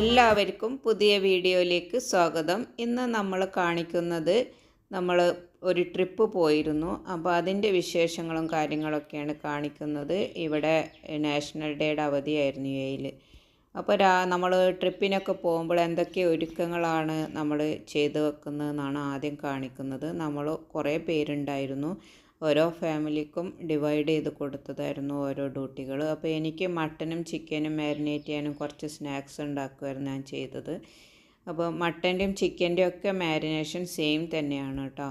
എല്ലാവർക്കും പുതിയ വീഡിയോയിലേക്ക് സ്വാഗതം. ഇന്ന് നമ്മൾ കാണിക്കുന്നത് നമ്മൾ ഒരു ട്രിപ്പ് പോയിരുന്നു. അപ്പോൾ അതിന്റെ വിശേഷങ്ങളും കാര്യങ്ങളൊക്കെയാണ് കാണിക്കുന്നത്. ഇവിടെ നാഷണൽ ഡേയുടെ അവധിയായിരുന്നു യു അപ്പോൾ രാ നമ്മൾ ട്രിപ്പിനൊക്കെ പോകുമ്പോൾ എന്തൊക്കെ ഒരുക്കങ്ങളാണ് നമ്മൾ ചെയ്തു വെക്കുന്നതെന്നാണ് ആദ്യം കാണിക്കുന്നത്. നമ്മൾ കുറേ പേരുണ്ടായിരുന്നു. ഓരോ ഫാമിലിക്കും ഡിവൈഡ് ചെയ്ത് കൊടുത്തതായിരുന്നു ഓരോ ഡ്യൂട്ടികൾ. അപ്പോൾ എനിക്ക് മട്ടനും ചിക്കനും മാരിനേറ്റ് ചെയ്യാനും കുറച്ച് സ്നാക്സ് ഉണ്ടാക്കുമായിരുന്നു ഞാൻ ചെയ്തത്. അപ്പോൾ മട്ടന്റെയും ചിക്കന്റെയും ഒക്കെ മാരിനേഷൻ സെയിം തന്നെയാണ് കേട്ടോ.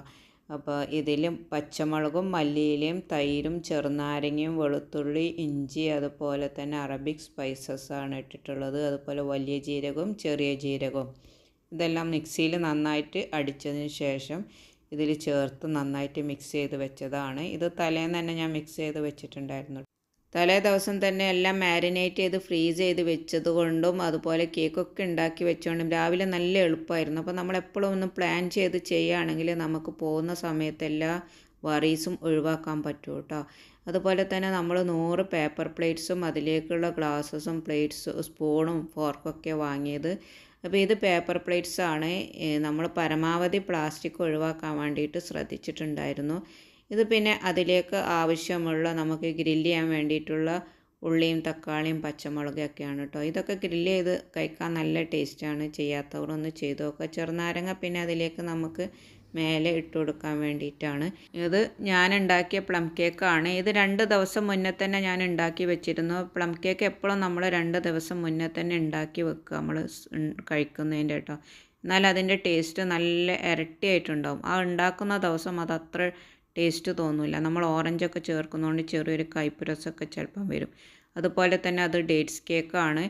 അപ്പോൾ ഇതിലും പച്ചമുളകും മല്ലിയിലയും തൈരും ചെറുനാരങ്ങയും വെളുത്തുള്ളി ഇഞ്ചി അതുപോലെ തന്നെ അറബിക് സ്പൈസസ് ആണ് ഇട്ടിട്ടുള്ളത്. അതുപോലെ വലിയ ജീരകവും ചെറിയ ജീരകവും. ഇതെല്ലാം മിക്സിയിൽ നന്നായിട്ട് അടിച്ചതിന് ശേഷം ഇതിൽ ചേർത്ത് നന്നായിട്ട് മിക്സ് ചെയ്ത് വെച്ചതാണ്. ഇത് തലേന്ന് തന്നെ ഞാൻ മിക്സ് ചെയ്ത് വെച്ചിട്ടുണ്ടായിരുന്നു. തലേ ദിവസം തന്നെ എല്ലാം മാരിനേറ്റ് ചെയ്ത് ഫ്രീസ് ചെയ്ത് വെച്ചത് കൊണ്ടും അതുപോലെ കേക്കൊക്കെ ഉണ്ടാക്കി വെച്ചുകൊണ്ടും രാവിലെ നല്ല എളുപ്പമായിരുന്നു അപ്പോൾ നമ്മളെപ്പോഴും ഒന്ന് പ്ലാൻ ചെയ്ത് ചെയ്യുകയാണെങ്കിൽ നമുക്ക് പോകുന്ന സമയത്ത് എല്ലാ വറീസും ഒഴിവാക്കാൻ പറ്റും കേട്ടോ അതുപോലെ തന്നെ നമ്മൾ നൂറ് പേപ്പർ പ്ലേറ്റ്സും അതിലേക്കുള്ള ഗ്ലാസ്സസും പ്ലേറ്റ്സും സ്പൂണും ഫോർക്കൊക്കെ വാങ്ങിയത് അപ്പോൾ ഇത് പേപ്പർ പ്ലേറ്റ്സ് ആണ് നമ്മൾ പരമാവധി പ്ലാസ്റ്റിക് ഒഴിവാക്കാൻ വേണ്ടിയിട്ട് ശ്രദ്ധിച്ചിട്ടുണ്ടായിരുന്നു. ഇത് പിന്നെ അതിലേക്ക് ആവശ്യമുള്ള നമുക്ക് ഗ്രില്ല് ചെയ്യാൻ വേണ്ടിയിട്ടുള്ള ഉള്ളിയും തക്കാളിയും പച്ചമുളകൊക്കെയാണ് കേട്ടോ ഇതൊക്കെ ഗ്രില്ല് ചെയ്ത് കഴിക്കാൻ നല്ല ടേസ്റ്റാണ്. ചെയ്യാത്തവരൊന്ന് ചെയ്തു ചെയ്ത് നോക്കുക. ചെറുനാരങ്ങ പിന്നെ അതിലേക്ക് നമുക്ക് മേലെ ഇട്ട് കൊടുക്കാൻ വേണ്ടിയിട്ടാണ്. ഇത് ഞാൻ ഉണ്ടാക്കിയ പ്ലം കേക്കാണ്. ഇത് രണ്ട് ദിവസം മുന്നേ തന്നെ ഞാൻ ഉണ്ടാക്കി വെച്ചിരുന്നു. പ്ലം കേക്ക് എപ്പോഴും നമ്മൾ രണ്ട് ദിവസം മുന്നേ തന്നെ ഉണ്ടാക്കി വെക്കുക നമ്മൾ കഴിക്കുന്നതിന്റെ കേട്ടോ. എന്നാൽ അതിന്റെ ടേസ്റ്റ് നല്ല ഇരട്ടിയായിട്ടുണ്ടാവും. ആ ഉണ്ടാക്കുന്ന ദിവസം അത് അത്ര ടേസ്റ്റ് തോന്നില്ല നമ്മൾ ഓറഞ്ചൊക്കെ ചേർക്കുന്നതുകൊണ്ട് ചെറിയൊരു കയ്പ്പ് രസമൊക്കെ ചിലപ്പം വരും. അതുപോലെ തന്നെ അത് ഡേറ്റ്സ് കേക്കാണ്.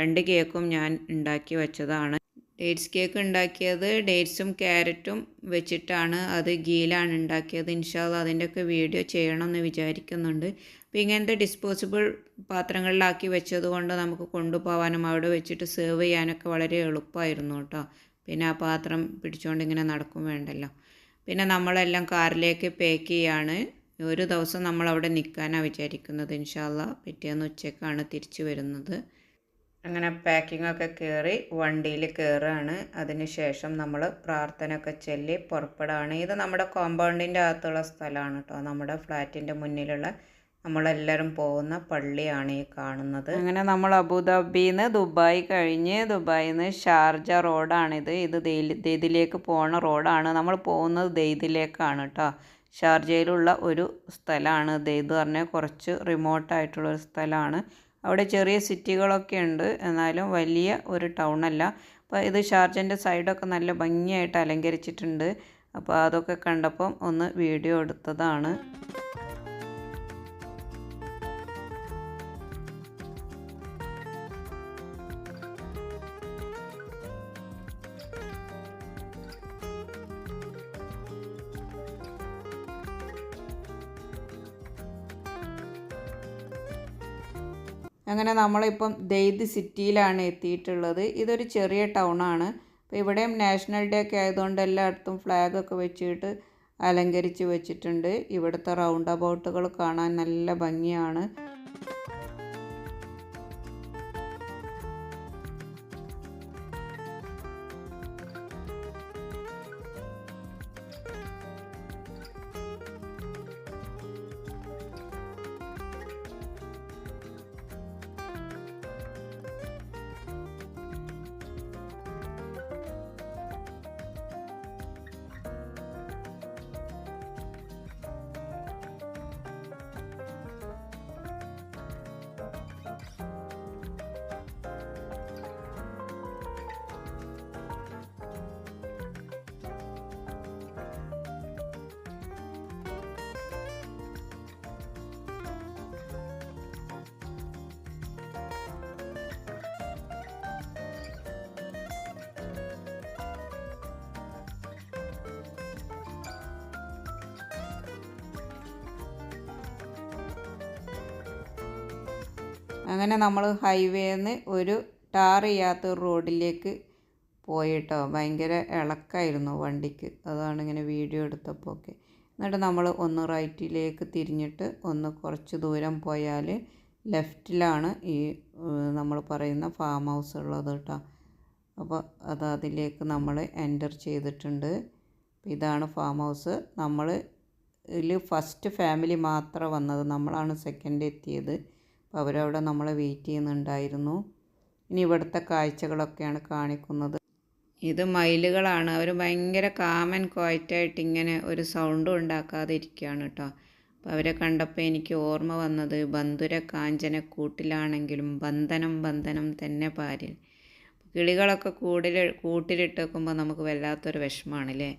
രണ്ട് കേക്കും ഞാൻ ഉണ്ടാക്കി വെച്ചതാണ്. ഡേറ്റ്സ് കേക്ക് ഉണ്ടാക്കിയത് ഡേറ്റ്സും ക്യാരറ്റും വെച്ചിട്ടാണ് അത് ഗീലാണ് ഉണ്ടാക്കിയത്. ഇൻഷാല്ല അതിന്റെയൊക്കെ വീഡിയോ ചെയ്യണമെന്ന് വിചാരിക്കുന്നുണ്ട്. അപ്പോൾ ഇങ്ങനത്തെ ഡിസ്പോസിബിൾ പാത്രങ്ങളിലാക്കി വെച്ചത് കൊണ്ട് നമുക്ക് കൊണ്ടുപോകാനും അവിടെ വെച്ചിട്ട് സെർവ് ചെയ്യാനൊക്കെ വളരെ എളുപ്പമായിരുന്നു കേട്ടോ. പിന്നെ ആ പാത്രം പിടിച്ചുകൊണ്ട് ഇങ്ങനെ നടക്കും വേണ്ടല്ലോ. പിന്നെ നമ്മളെല്ലാം കാറിലേക്ക് പാക്ക് ചെയ്യാണ്. ഒരു ദിവസം നമ്മൾ അവിടെ നിൽക്കാനാണ് വിചാരിക്കുന്നത്. ഇൻഷാല്ല പിറ്റേന്ന് ഉച്ചക്കാണ് തിരിച്ചു വരുന്നത്. അങ്ങനെ പാക്കിംഗ് ഒക്കെ കയറി വണ്ടിയിൽ കയറുകയാണ് അതിനുശേഷം നമ്മൾ പ്രാർത്ഥന ഒക്കെ ചൊല്ലി പുറപ്പെടുകയാണ് ഇത് നമ്മുടെ കോമ്പൗണ്ടിന്റെ അകത്തുള്ള സ്ഥലമാണ് കേട്ടോ നമ്മുടെ ഫ്ലാറ്റിന്റെ മുന്നിലുള്ള നമ്മളെല്ലാവരും പോകുന്ന പള്ളിയാണ് ഈ കാണുന്നത്. അങ്ങനെ നമ്മൾ അബുദാബിയിൽ നിന്ന് ദുബായ് കഴിഞ്ഞ് ദുബായിൽ നിന്ന് ഷാർജ റോഡാണിത്. ഇത് ദൈതിലേക്ക് പോകുന്ന റോഡാണ്. നമ്മൾ പോകുന്നത് ദൈതിലേക്കാണ് കേട്ടോ ഷാർജയിലുള്ള ഒരു സ്ഥലമാണ്. ദൈത് പറഞ്ഞാൽ കുറച്ച് റിമോട്ടായിട്ടുള്ളൊരു സ്ഥലമാണ്. അവിടെ ചെറിയ സിറ്റികളൊക്കെ ഉണ്ട്. എന്നാലും വലിയ ഒരു അല്ല. അപ്പോൾ ഇത് ഷാർജന്റെ സൈഡൊക്കെ നല്ല ഭംഗിയായിട്ട് അലങ്കരിച്ചിട്ടുണ്ട്. അപ്പോൾ അതൊക്കെ കണ്ടപ്പം ഒന്ന് വീഡിയോ എടുത്തതാണ്. അങ്ങനെ നമ്മളിപ്പം ദെയ്ത് സിറ്റിയിലാണ് എത്തിയിട്ടുള്ളത്. ഇതൊരു ചെറിയ ടൗൺ ആണ് അപ്പോൾ ഇവിടെയും നാഷണൽ ഡേ ഒക്കെ ആയതുകൊണ്ട് എല്ലായിടത്തും ഫ്ലാഗൊക്കെ വെച്ചിട്ട് അലങ്കരിച്ച് വെച്ചിട്ടുണ്ട്. ഇവിടുത്തെ റൗണ്ട് അബൌട്ടുകൾ കാണാൻ നല്ല ഭംഗിയാണ്. അങ്ങനെ നമ്മൾ ഹൈവേന്ന് ഒരു ടാർ ചെയ്യാത്ത റോഡിലേക്ക് പോയിട്ടോ. ഭയങ്കര ഇളക്കായിരുന്നു വണ്ടിക്ക്. അതാണ് ഇങ്ങനെ വീഡിയോ എടുത്തപ്പോൾ ഒക്കെ എന്നിട്ട് നമ്മൾ ഒന്ന് റൈറ്റിലേക്ക് തിരിഞ്ഞിട്ട് ഒന്ന് കുറച്ച് ദൂരം പോയാൽ ലെഫ്റ്റിലാണ് ഈ നമ്മൾ പറയുന്ന ഫാം ഹൗസ് ഉള്ളത് കേട്ടോ അപ്പോൾ അത് അതിലേക്ക് നമ്മൾ എന്റർ ചെയ്തിട്ടുണ്ട്. ഇതാണ് ഫാം ഹൗസ്. നമ്മൾ ഇതിൽ ഫസ്റ്റ് ഫാമിലി മാത്രം വന്നത്. നമ്മളാണ് സെക്കൻഡ് എത്തിയത്. അപ്പോൾ അവരവിടെ നമ്മളെ വെയിറ്റ് ചെയ്യുന്നുണ്ടായിരുന്നു. ഇനി ഇവിടുത്തെ കാഴ്ചകളൊക്കെയാണ് കാണിക്കുന്നത്. ഇത് മയിലുകളാണ്. അവർ ഭയങ്കര കാമൻ ക്വയറ്റായിട്ട് ഇങ്ങനെ ഒരു സൗണ്ടും ഉണ്ടാക്കാതെ ഇരിക്കുകയാണ് കേട്ടോ അപ്പോൾ അവരെ കണ്ടപ്പോൾ എനിക്ക് ഓർമ്മ വന്നത് ബന്ധുര കാഞ്ചന കൂട്ടിലാണെങ്കിലും ബന്ധനം ബന്ധനം തന്നെ പാരിൽ. കിളികളൊക്കെ കൂടിൽ കൂട്ടിലിട്ട് വെക്കുമ്പോൾ നമുക്ക് വല്ലാത്തൊരു വിഷമമാണല്ലേ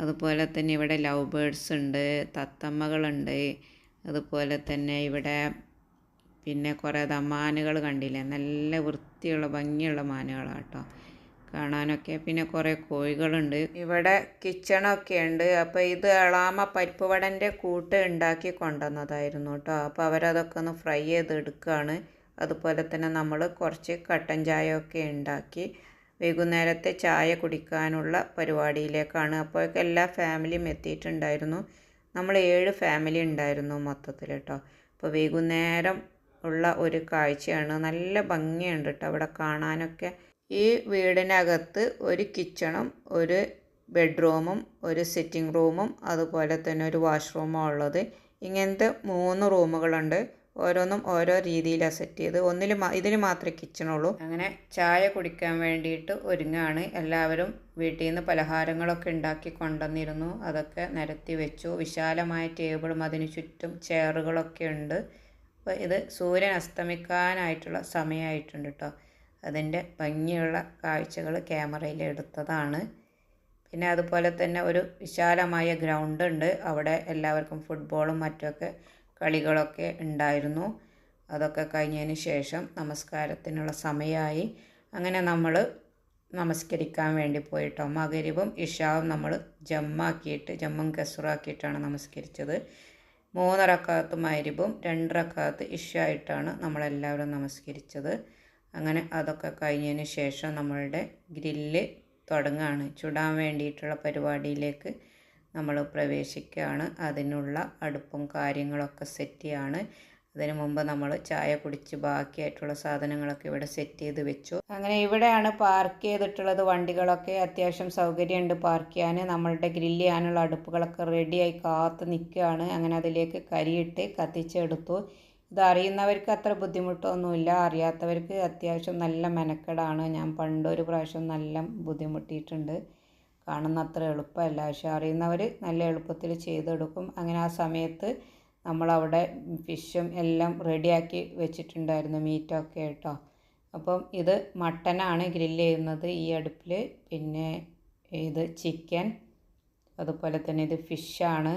അതുപോലെ തന്നെ ഇവിടെ ലവ് ബേഡ്സ് ഉണ്ട് തത്തമ്മകളുണ്ട്. അതുപോലെ തന്നെ ഇവിടെ പിന്നെ കുറേ മാനുകൾ കണ്ടില്ലേ? നല്ല വൃത്തിയുള്ള ഭംഗിയുള്ള മാനുകളാണ് കേട്ടോ. കാണാനൊക്കെ പിന്നെ കുറേ കോഴികളുണ്ട്. ഇവിടെ കിച്ചണൊക്കെ ഉണ്ട്. അപ്പോൾ ഇത് എളാമ പരിപ്പ് വടന്റെ കൂട്ട് ഉണ്ടാക്കി കൊണ്ടുവന്നതായിരുന്നു കേട്ടോ. അപ്പോൾ അവരതൊക്കെ ഒന്ന് ഫ്രൈ ചെയ്ത് എടുക്കുകയാണ്. അതുപോലെ തന്നെ നമ്മൾ കുറച്ച് കട്ടൻ ചായ ഒക്കെ ഉണ്ടാക്കി വൈകുന്നേരത്തെ ചായ കുടിക്കാനുള്ള പരിപാടിയിലേക്കാണ്. അപ്പോഴൊക്കെ എല്ലാ ഫാമിലിയും എത്തിയിട്ടുണ്ടായിരുന്നു. നമ്മൾ ഏഴ് ഫാമിലി ഉണ്ടായിരുന്നു മൊത്തത്തിൽ കേട്ടോ. അപ്പോൾ വൈകുന്നേരം ഉള്ള ഒരു കാഴ്ചയാണ്. നല്ല ഭംഗിയുണ്ട് കേട്ടോ അവിടെ കാണാനൊക്കെ. ഈ വീടിനകത്ത് ഒരു കിച്ചണും ഒരു ബെഡ്റൂമും ഒരു സിറ്റിംഗ് റൂമും അതുപോലെ തന്നെ ഒരു വാഷ്റൂമും ഉള്ളത്. ഇങ്ങനത്തെ മൂന്ന് റൂമുകളുണ്ട്. ഓരോന്നും ഓരോ രീതിയിലാണ് സെറ്റ് ചെയ്ത്. ഒന്നിൽ ഇതിൽ മാത്രമേ കിച്ചണുള്ളൂ. അങ്ങനെ ചായ കുടിക്കാൻ വേണ്ടിയിട്ട് ഒരുങ്ങാണ്. എല്ലാവരും വീട്ടിൽ നിന്ന് പലഹാരങ്ങളൊക്കെ ഉണ്ടാക്കി കൊണ്ടുവന്നിരുന്നു. അതൊക്കെ നിരത്തി വെച്ചു. വിശാലമായ ടേബിളും അതിന് ചുറ്റും ചെയറുകളൊക്കെ ഉണ്ട്. അപ്പോൾ ഇത് സൂര്യൻ അസ്തമിക്കാനായിട്ടുള്ള സമയമായിട്ടുണ്ട് കേട്ടോ അതിന്റെ ഭംഗിയുള്ള കാഴ്ചകൾ ക്യാമറയിൽ എടുത്തതാണ്. പിന്നെ അതുപോലെ തന്നെ ഒരു വിശാലമായ ഗ്രൗണ്ട് ഉണ്ട്. അവിടെ എല്ലാവർക്കും ഫുട്ബോളും മറ്റൊക്കെ കളികളൊക്കെ ഉണ്ടായിരുന്നു. അതൊക്കെ കഴിഞ്ഞതിന് ശേഷം നമസ്കാരത്തിനുള്ള സമയമായി. അങ്ങനെ നമ്മൾ നമസ്കരിക്കാൻ വേണ്ടി പോയിട്ടോ. മകരിവും ഇഷാവും നമ്മൾ ജമ്മാക്കിയിട്ട് ജമ്മും കസുറാക്കിയിട്ടാണ് നമസ്കരിച്ചത്. മൂന്ന് റക്കാത്ത് മരിബും രണ്ട് റക്കാത്ത് ഇഷായിട്ടാണ് നമ്മളെല്ലാവരും നമസ്കരിച്ചത്. അങ്ങനെ അതൊക്കെ കഴിഞ്ഞതിന് ശേഷം നമ്മളുടെ ഗ്രില്ല് തുടങ്ങുകയാണ് ചുടാൻ വേണ്ടിയിട്ടുള്ള പരിപാടിയിലേക്ക് നമ്മൾ പ്രവേശിക്കുകയാണ്. അതിനുള്ള അടുപ്പും കാര്യങ്ങളൊക്കെ സെറ്റ് ചെയ്യാണ്. അതിന് മുമ്പ് നമ്മൾ ചായ കുടിച്ച് ബാക്കിയായിട്ടുള്ള സാധനങ്ങളൊക്കെ ഇവിടെ സെറ്റ് ചെയ്ത് വെച്ചു. അങ്ങനെ ഇവിടെയാണ് പാർക്ക് ചെയ്തിട്ടുള്ളത്. വണ്ടികളൊക്കെ അത്യാവശ്യം സൗകര്യമുണ്ട് പാർക്ക് ചെയ്യാൻ. നമ്മളുടെ ഗ്രില്ല് ചെയ്യാനുള്ള അടുപ്പുകളൊക്കെ റെഡിയായി കാത്ത് നിൽക്കുകയാണ്. അങ്ങനെ അതിലേക്ക് കരിയിട്ട് കത്തിച്ചെടുത്തു. ഇത് അറിയുന്നവർക്ക് അത്ര ബുദ്ധിമുട്ടൊന്നുമില്ല. അറിയാത്തവർക്ക് അത്യാവശ്യം നല്ല മെനക്കെടാണ്. ഞാൻ പണ്ടൊരു പ്രാവശ്യം നല്ല ബുദ്ധിമുട്ടിയിട്ടുണ്ട്. കാണുന്ന അത്ര എളുപ്പമല്ല. പക്ഷെ അറിയുന്നവർ നല്ല എളുപ്പത്തിൽ ചെയ്തെടുക്കും. അങ്ങനെ ആ സമയത്ത് നമ്മളവിടെ ഫിഷും എല്ലാം റെഡിയാക്കി വെച്ചിട്ടുണ്ടായിരുന്നു മീറ്റൊക്കെ കേട്ടോ. അപ്പം ഇത് മട്ടനാണ് ഗ്രില്ല് ചെയ്യുന്നത് ഈ അടുപ്പിൽ. പിന്നെ ഇത് ചിക്കൻ അതുപോലെ തന്നെ ഇത് ഫിഷാണ്.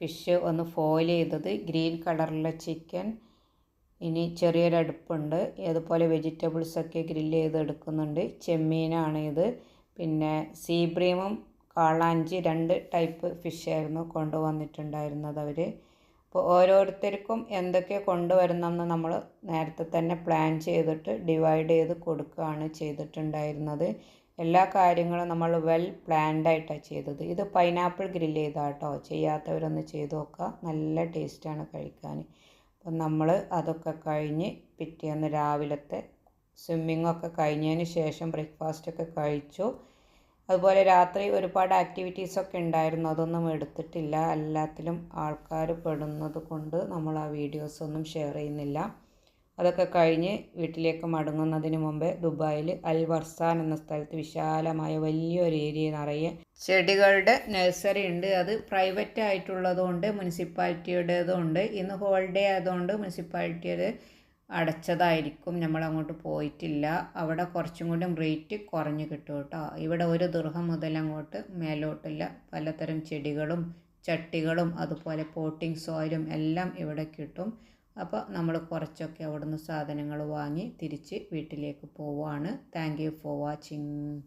ഫിഷ് ഒന്ന് ഫോയിൽ ചെയ്തത്. ഗ്രീൻ കളറിലെ ചിക്കൻ. ഇനി ചെറിയൊരു അടുപ്പുണ്ട്. അതുപോലെ വെജിറ്റബിൾസൊക്കെ ഗ്രില്ല് ചെയ്ത് എടുക്കുന്നുണ്ട്. ചെമ്മീനാണ് ഇത്. പിന്നെ സീബ്രീമും കാളാഞ്ചി രണ്ട് ടൈപ്പ് ഫിഷായിരുന്നു കൊണ്ടുവന്നിട്ടുണ്ടായിരുന്നത് അവർ അപ്പോൾ ഓരോരുത്തർക്കും എന്തൊക്കെ കൊണ്ടുവരണമെന്ന് നമ്മൾ നേരത്തെ തന്നെ പ്ലാൻ ചെയ്തിട്ട് ഡിവൈഡ് ചെയ്ത് കൊടുക്കുകയാണ് ചെയ്തിട്ടുണ്ടായിരുന്നത്. എല്ലാ കാര്യങ്ങളും നമ്മൾ വെൽ പ്ലാൻഡായിട്ടാണ് ചെയ്തത്. ഇത് പൈനാപ്പിൾ ഗ്രില്ല് ചെയ്താട്ടോ. ചെയ്യാത്തവരൊന്ന് ചെയ്ത് നോക്കുക നല്ല ടേസ്റ്റാണ് കഴിക്കാൻ. അപ്പം നമ്മൾ അതൊക്കെ കഴിഞ്ഞ് പിറ്റേന്ന് രാവിലത്തെ സ്വിമ്മിങ്ങൊക്കെ കഴിഞ്ഞതിന് ശേഷം ബ്രേക്ക്ഫാസ്റ്റൊക്കെ കഴിച്ചു. അതുപോലെ രാത്രി ഒരുപാട് ആക്ടിവിറ്റീസൊക്കെ ഉണ്ടായിരുന്നു. അതൊന്നും എടുത്തിട്ടില്ല. എല്ലാത്തിലും ആൾക്കാർ പെടുന്നത് കൊണ്ട് നമ്മൾ ആ വീഡിയോസ് ഒന്നും ഷെയർ ചെയ്യുന്നില്ല. അതൊക്കെ കഴിഞ്ഞ് വീട്ടിലേക്ക് മടങ്ങുന്നതിന് മുമ്പേ ദുബായിൽ അൽ വർസാൻ എന്ന സ്ഥലത്ത് വിശാലമായ വലിയൊരു ഏരിയ നിറയെ ചെടികളുടെ നഴ്സറി ഉണ്ട്. അത് പ്രൈവറ്റ് ആയിട്ടുള്ളതുകൊണ്ട് മുനിസിപ്പാലിറ്റിയുടേതുകൊണ്ട് ഇന്ന് ഹോളിഡേ ആയതുകൊണ്ട് മുനിസിപ്പാലിറ്റിയുടെ അടച്ചതായിരിക്കും. നമ്മൾ അങ്ങോട്ട് പോയിട്ടില്ല. അവിടെ കുറച്ചും കൂടി റേറ്റ് കുറഞ്ഞു കിട്ടും കേട്ടോ. ഇവിടെ ഒരു ദുർഹം മുതൽ അങ്ങോട്ട് മേലോട്ടില്ല. പലതരം ചെടികളും ചട്ടികളും അതുപോലെ പോട്ടിംഗ് സോയിലും എല്ലാം ഇവിടെ കിട്ടും. അപ്പോൾ നമ്മൾ കുറച്ചൊക്കെ അവിടുന്ന് സാധനങ്ങൾ വാങ്ങി തിരിച്ച് വീട്ടിലേക്ക് പോവുകയാണ്. Thank you for watching